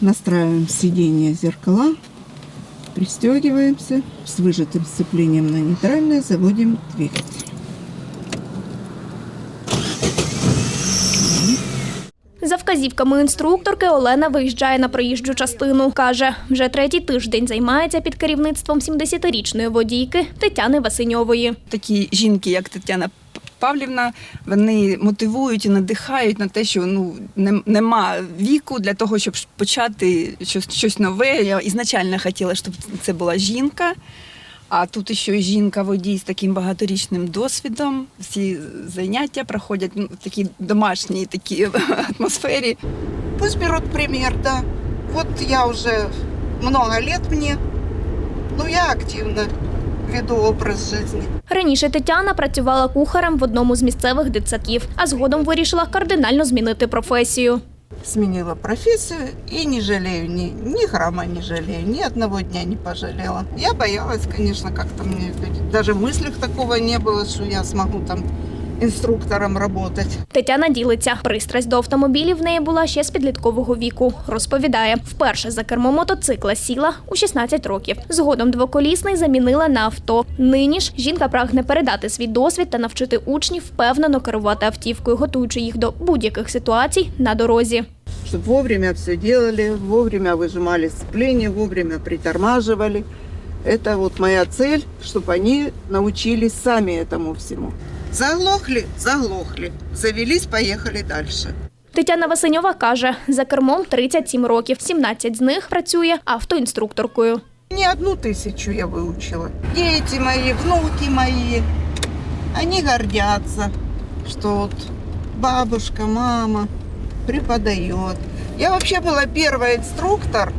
Настраиваем сиденье зеркала, пристегиваемся, с выжатым сцеплением на нейтральное заводим двигатель. За вказівками інструкторки Олена виїжджає на проїжджу частину. Каже, вже третій тиждень займається під керівництвом 70-річної водійки Тетяни Васиньової. такі жінки, як Тетяна Павлівна, вони мотивують і надихають на те, що ну не- нема віку для того, щоб почати щось, щось нове. Я ізначально хотіла, щоб це була жінка. А тут ще жінка-водій з таким багаторічним досвідом. Всі заняття проходять ну, в такій домашній такій атмосфері. Пусть берут пример, да. Вот я уже много лет мне, ну я активно веду образ жизни. Раніше Тетяна працювала кухарем в одному з місцевих дитсадків, а згодом вирішила кардинально змінити професію. Сменила профессию и не жалею, ни, ни грамма не жалею, ни одного дня не пожалела. Я боялась, конечно, как-то мне даже в мыслях такого не было, что я смогу там инструктором работать. Тетяна ділиться. Пристрасть до автомобілів в неї була ще з підліткового віку. Розповідає, вперше за кермо мотоцикла сіла у 16 років. Згодом двоколісний замінила на авто. Нині ж жінка прагне передати свій досвід та навчити учнів впевнено керувати автівкою, готуючи їх до будь-яких ситуацій на дорозі. Чтобы вовремя все делали, вовремя выжимали сцепление, вовремя притормаживали. Это вот моя цель, чтобы они научились сами этому всему. Заглохли, заглохли. Завелись, поехали дальше. Тетяна Васиньова каже, за кермом 37 років, 17 з них працює автоінструкторкою. Не одну тысячу я выучила. Дети мои, внуки мои, они гордятся, что вот бабушка, мама преподает. Я вообще была первая инструктор,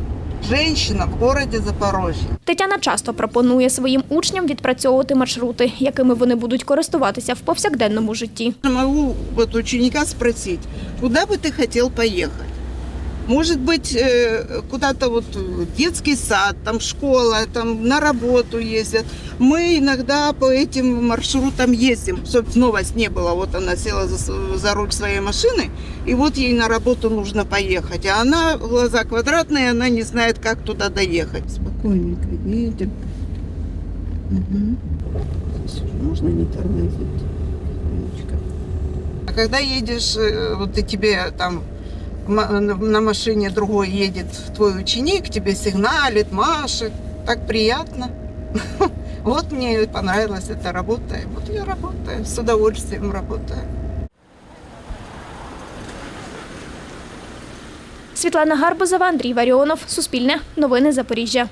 женщина в городі Запорожжя. Тетяна часто пропонує своїм учням відпрацьовувати маршрути, якими вони будуть користуватися в повсякденному житті. Могу от ученика спросити, куди би ти хотів поехать? Может быть, э, куда-то вот детский сад, там школа, там на работу ездят. Мы иногда по этим маршрутам ездим, чтобы новость не было. Вот она села за, за руль своей машины, и вот ей на работу нужно поехать. А она, глаза квадратные, она не знает, как туда доехать. Спокойненько едем. Здесь уже можно не тормозить. А когда едешь, э, вот и тебе там на машине другой едет твой ученик, тебе сигналит, машет, так приятно. Вот мне понравилась эта работа, вот я работаю, с удовольствием работаю. Світлана Гарбузова, Андрій Варіонов, Суспільне, Новини Запоріжжя.